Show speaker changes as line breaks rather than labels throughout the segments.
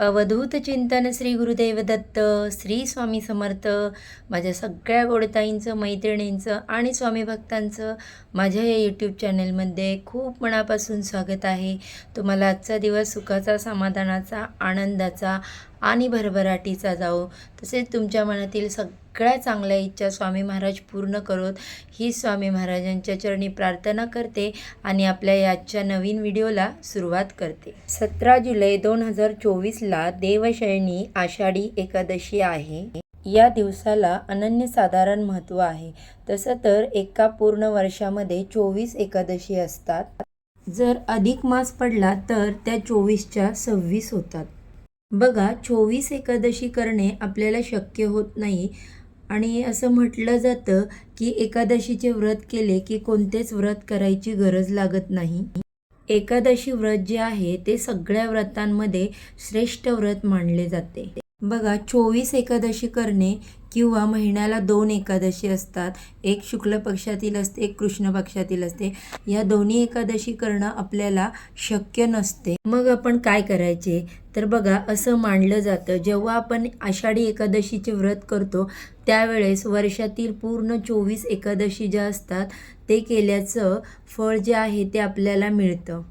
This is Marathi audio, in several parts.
अवधूत चिंतन श्री गुरुदेव दत्त श्री स्वामी समर्थ माझ्या सगळ्या गोडताईंचं मैत्रिणींचं आणि स्वामी भक्तांचं माझ्या या यूट्यूब चॅनलमध्ये खूप मनापासून स्वागत आहे. तुम्हाला आजचा दिवस सुखाचा समाधानाचा आनंदाचा आणि भरभराटीचा जाओ तसेच तुमच्या मनातील सगळ्या चांगल्या इच्छा स्वामी महाराज पूर्ण करोत. ही स्वामी महाराजांच्या चरणी प्रार्थना करते आणि आपल्या याच्या नवीन व्हिडिओला सुरुवात करते. सतरा जुलै दोन हजार चोवीसला देवशयनी आषाढी एकादशी आहे. या दिवसाला अनन्यसाधारण महत्त्व आहे. तसं तर एका पूर्ण वर्षामध्ये चोवीस एकादशी असतात. जर अधिक मास पडला तर त्या चोवीसच्या सव्वीस होतात. बघा चोवीस एकादशी करणे आपल्याला शक्य होत नाही. आणि असं म्हटलं जातं की एकादशीचे व्रत केले की कोणतेच व्रत करायची गरज लागत नाही. एकादशी व्रत जे आहे ते सगळ्या व्रतांमध्ये श्रेष्ठ व्रत मानले जाते. बघा चोवीस एकादशी करणे किंवा महिन्याला दोन एकादशी असतात. एक शुक्ल पक्षातील असते एक कृष्ण पक्षातील असते. या दोन्ही एकादशी करणं आपल्याला शक्य नसते. मग आपण काय करायचे? तर बघा असं मानलं जातं. जेव्हा आपण आषाढी एकादशीचे व्रत करतो त्यावेळेस वर्षातील पूर्ण चोवीस एकादशी ज्या असतात ते केल्याचं फळ जे आहे ते आपल्याला मिळतं.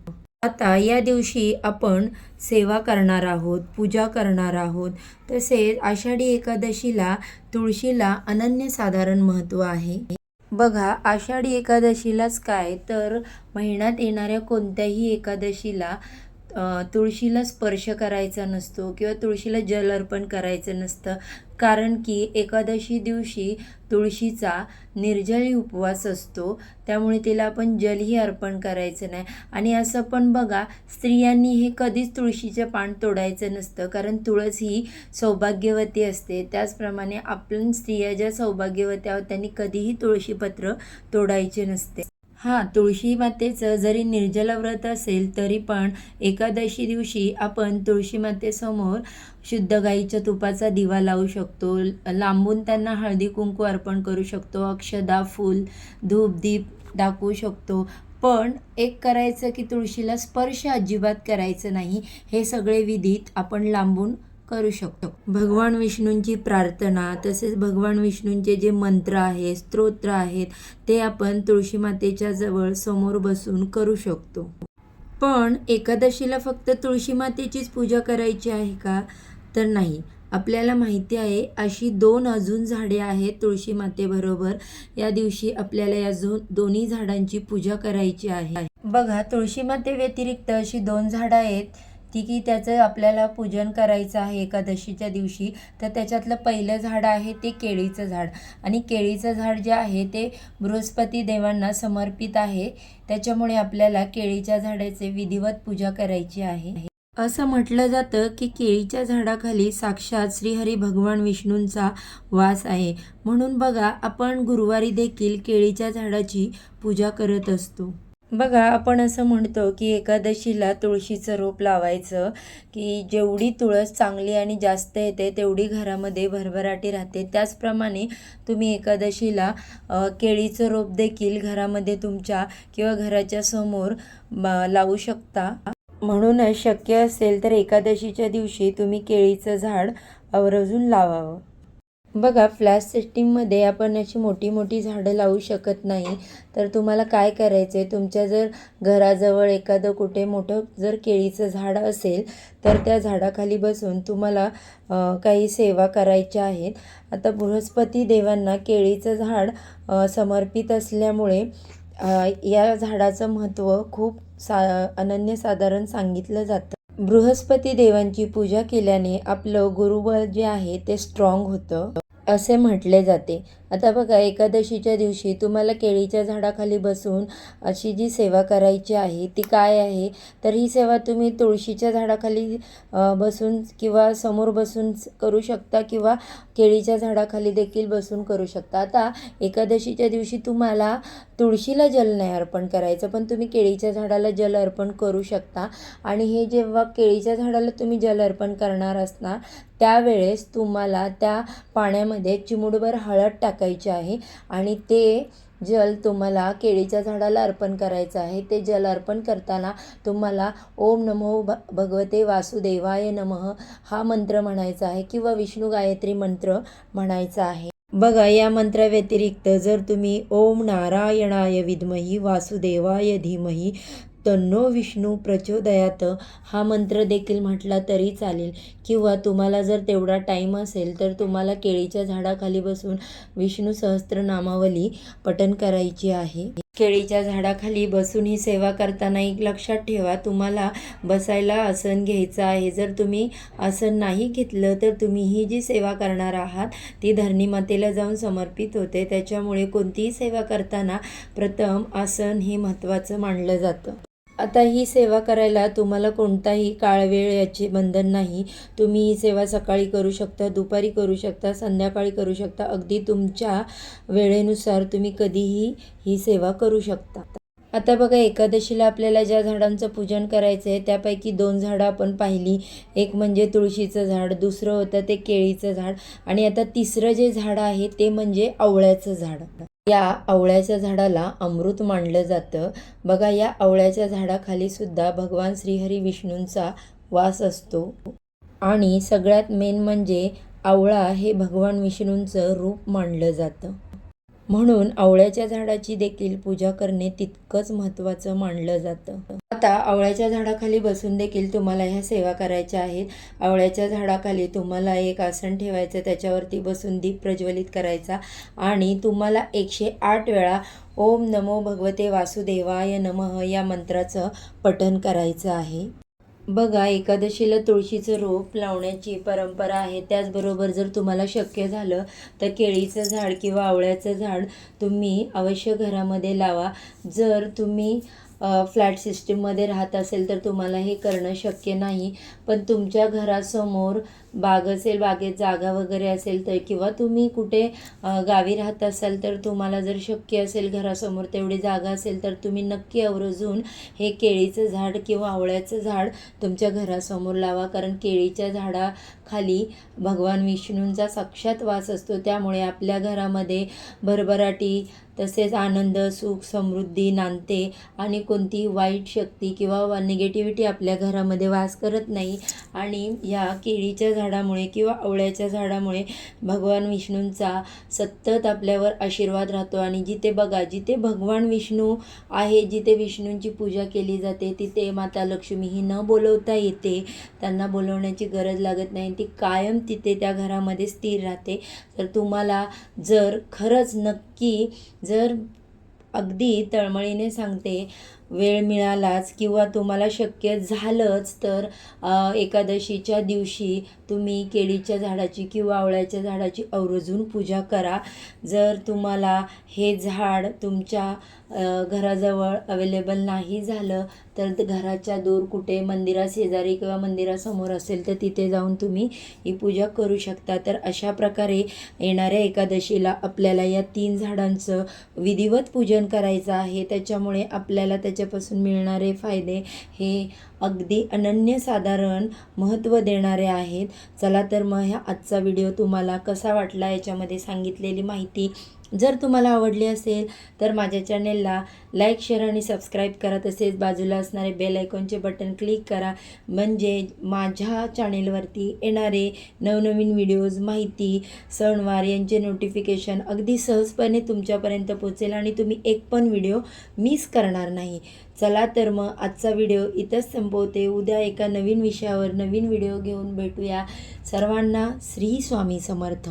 आता या दिवशी आपण सेवा करणार आहोत पूजा करणार आहोत. तसेच आषाढी एकादशीला तुळशीला अनन्यसाधारण महत्त्व आहे. बघा आषाढी एकादशीलाच काय? तर महिन्यात येणाऱ्या कोणत्याही एकादशीला तुळशीला स्पर्श करायचा नसतो किंवा तुळशीला जल अर्पण करायचं नसतं. कारण की एकादशी दिवशी तुळशीचा निर्जळी उपवास असतो. त्यामुळे तिला आपण जलही अर्पण करायचं नाही. आणि असं पण बघा स्त्रियांनी हे कधीच तुळशीचं पान तोडायचं नसतं. कारण तुळस ही सौभाग्यवती असते. त्याचप्रमाणे आपण स्त्रिया ज्या सौभाग्यवती आहोत त्यांनी कधीही तुळशीपत्र तोडायचे नसते. हां तुळशी मातेचं जरी निर्जल व्रत असेल तरी पण एकादशी दिवशी आपण तुळशी मातेसमोर शुद्ध गाईच्या तुपाचा दिवा लावू शकतो. लांबून त्यांना हळदी कुंकू अर्पण करू शकतो अक्षदा फूल धूप दीप दाखवू शकतो. पण एक करायचं की तुळशीला स्पर्श अजिबात करायचं नाही. हे सगळे विधीत आपण लांबून करू शकतो. भगवान विष्णूंची प्रार्थना तसेच भगवान विष्णूंचे जे मंत्र आहेत स्तोत्र आहेत ते आपण तुळशी मातेच्या जवळ समोर बसून करू शकतो. पण एकादशीला फक्त तुळशी मातेचीच पूजा करायची आहे का? तर नाही. आपल्याला माहिती आहे अशी दोन अजून झाडे आहेत तुळशी मातेबरोबर या दिवशी आपल्याला या झो दोन्ही झाडांची पूजा करायची आहे. बघा तुळशी माते व्यतिरिक्त अशी दोन झाडं आहेत. ती की त्याचं आपल्याला पूजन करायचं आहे एकादशीच्या दिवशी तर त्याच्यातलं पहिलं झाड आहे ते केळीचं झाड. आणि केळीचं झाड जे आहे ते बृहस्पती देवांना समर्पित आहे. त्याच्यामुळे आपल्याला केळीच्या झाडाचे विधिवत पूजा करायची आहे. असं म्हटलं जातं की केळीच्या झाडाखाली साक्षात श्रीहरी भगवान विष्णूंचा वास आहे. म्हणून बघा आपण गुरुवारी देखील केळीच्या झाडाची पूजा करत असतो. बघा आपण असं म्हणतो की एकादशीला तुळशीचं रोप लावायचं की जेवढी तुळस चांगली आणि जास्त येते तेवढी घरामध्ये भरभराटी राहते. त्याचप्रमाणे तुम्ही एकादशीला केळीचं रोप देखील घरामध्ये तुमच्या किंवा घराच्या समोर म- लावू शकता. म्हणूनच शक्य असेल तर एकादशीच्या दिवशी तुम्ही केळीचं झाड आवर्जून लावावं. बघा फ्लॅश सिस्टीममध्ये आपण अशी मोठी मोठी झाडं लावू शकत नाही. तर तुम्हाला काय करायचं आहे तुमच्या जर घराजवळ एखादं कुठे मोठं जर केळीचं झाड असेल तर त्या झाडाखाली बसून तुम्हाला काही सेवा करायच्या आहेत. आता बृहस्पती देवांना केळीचं झाड समर्पित असल्यामुळे या झाडाचं महत्त्व खूप सा अनन्यसाधारण सांगितलं जातं. बृहस्पती देवांची पूजा केल्याने आपलं गुरुबळ जे आहे ते स्ट्रॉंग होतं. असे म्हटले जाते. आता बघा एकादशीच्या दिवशी तुम्हाला केळीच्या झाडाखाली बसून अशी जी सेवा करायची आहे ती काय आहे? तर ही सेवा तुम्ही तुळशीच्या झाडाखाली बसून किंवा समोर बसून करू शकता किंवा केळीच्या झाडाखाली देखील बसून करू शकता. आता एकादशीच्या दिवशी तुम्हाला तुळशीला जल नाही अर्पण करायचं पण तुम्ही केळीच्या झाडाला जल अर्पण करू शकता. आणि हे जेव्हा केळीच्या झाडाला तुम्ही जल अर्पण करणार असणार त्यावेळेस तुम्हाला त्या पाण्यामध्ये चिमुडभर हळद टाकायची आहे. आणि ते जल तुम्हाला केळीच्या झाडाला अर्पण करायचं आहे. ते जल अर्पण करताना तुम्हाला ओम नमो भ भगवते वासुदेवाय नमः हा मंत्र म्हणायचा आहे किंवा विष्णू गायत्री मंत्र म्हणायचा आहे. बघा या मंत्राव्यतिरिक्त जर तुम्ही ओम नारायणाय विद्मही वासुदेवाय धीमही तन्नो विष्णू प्रचोदयात. हा मंत्र देखील म्हटला तरी चालेल. किंवा तुम्हाला जर तेवढा टाईम असेल तर तुम्हाला केळीच्या झाडाखाली बसून विष्णू सहस्त्रनामावली पठण करायची आहे. केळीच्या झाडाखाली बसून ही सेवा करताना एक लक्षात ठेवा तुम्हाला बसायला आसन घ्यायचं आहे. जर तुम्ही आसन नाही घेतलं तर तुम्ही ही जी सेवा करणार आहात ती धरणी मातेला जाऊन समर्पित होते. त्याच्यामुळे कोणतीही सेवा करताना प्रथम आसन हे महत्त्वाचं मानलं जातं. आता ही सेवा करायला तुम्हाला कोणताही काळ वेळ याचे बंधन नाही. तुम्ही ही सेवा सकाळी करू शकता दुपारी करू शकता संध्याकाळी करू शकता. अगदी तुमच्या वेळेनुसार तुम्ही कधीही ही सेवा करू शकता. आता बघा एकादशीला आपल्याला ज्या झाडांचं पूजन करायचं आहे त्यापैकी दोन झाडं आपण पाहिली. एक म्हणजे तुळशीचं झाड दुसरं होतं ते केळीचं झाड आणि आता तिसरं जे झाड आहे ते म्हणजे आवळ्याचं झाड. या आवळ्याच्या झाडाला अमृत मानलं जातं. बघा या आवळ्याच्या झाडाखाली सुद्धा भगवान श्रीहरी विष्णूंचा वास असतो. आणि सगळ्यात मेन म्हणजे आवळा हे भगवान विष्णूंचं रूप मानलं जातं. म्हणून आवळ्याच्या झाडाची देखील पूजा करणे तितकंच महत्त्वाचं मानलं जातं. आता आवळ्याच्या झाडाखाली बसून देखील तुम्हाला ह्या सेवा करायच्या आहेत. आवळ्याच्या झाडाखाली तुम्हाला एक आसन ठेवायचं त्याच्यावरती बसून दीप प्रज्वलित करायचा आणि तुम्हाला एकशे आठ वेळा ओम नमो भगवते वासुदेवाय नमः या मंत्राचं पठण करायचं आहे. बघा एकादशीला तुळशीचं रोप लावण्याची परंपरा आहे. त्याचबरोबर जर तुम्हाला शक्य झालं तर केळीचं झाड किंवा आवळ्याचं झाड तुम्ही अवश्य घरामध्ये लावा. जर तुम्ही फ्लॅट सिस्टीममध्ये राहत असेल तर तुम्हाला हे करणं शक्य नाही. पण तुमच्या घरासमोर बाग असेल बागेत जागा वगैरे असेल तर किंवा तुम्ही कुठे गावी राहत असाल तर तुम्हाला जर शक्य असेल घरासमोर तेवढी जागा असेल तर तुम्ही नक्की आवर्जून हे केळीचं झाड किंवा आवळ्याचं झाड तुमच्या घरासमोर लावा. कारण केळीच्या झाडाखाली भगवान विष्णूंचा साक्षात वास असतो. त्यामुळे आपल्या घरामध्ये भरभराटी तसेच आनंद सुख समृद्धी नांदते आणि कोणतीही वाईट शक्ती किंवा निगेटिव्हिटी आपल्या घरामध्ये वास करत नाही. आणि या केळीच्या झाडामुळे किंवा आवळ्याच्या झाडामुळे भगवान विष्णूंचा सतत आपल्यावर आशीर्वाद राहतो आणि जिथे बघा जिथे भगवान विष्णू आहे जिथे विष्णूंची पूजा केली जाते तिथे माता लक्ष्मी ही न बोलवता येते. त्यांना बोलवण्याची गरज लागत नाही. ती कायम तिथे त्या घरामध्ये स्थिर राहते. तर तुम्हाला जर खरंच नक्की जर अगदी तळमळीने सांगते वेळ मिळालाच किंवा तुम्हाला शक्य झालंच तर एकादशीच्या दिवशी तुम्ही केळीच्या झाडाची किंवा आवळ्याच्या झाडाची आवर्जून पूजा करा. जर तुम्हाला हे झाड तुमच्या घराजवळ अवेलेबल नाही झालं तर घराच्या दूर कुठे मंदिराशेजारी किंवा मंदिरासमोर असेल तर तिथे जाऊन तुम्ही ही पूजा करू शकता. तर अशा प्रकारे येणाऱ्या एकादशीला आपल्याला या तीन झाडांचं विधिवत पूजन करायचं आहे. त्याच्यामुळे आपल्याला त्याच्या त्याच्यापासून मिळणारे फायदे हे अगदी अनन्यसाधारण महत्त्व देणारे आहेत. चला तर मग ह्या आजचा व्हिडिओ तुम्हाला कसा वाटला याच्यामध्ये सांगितलेली माहिती जर तुम्हाला आवडली असेल तर माझ्या चॅनेलला लाईक शेअर आणि सबस्क्राईब करा तसेच बाजूला असणारे बेल आयकॉनचे बटन क्लिक करा. म्हणजे माझ्या चॅनेलवरती येणारे नवनवीन व्हिडिओज माहिती सणवार यांचे नोटिफिकेशन अगदी सहजपणे तुमच्यापर्यंत पोचेल आणि तुम्ही एक पण व्हिडिओ मिस करणार नाही. चला तर मग आजचा व्हिडिओ इथंच संपवते. उद्या एका नवीन विषयावर नवीन व्हिडिओ घेऊन भेटूया. सर्वांना श्री स्वामी समर्थ.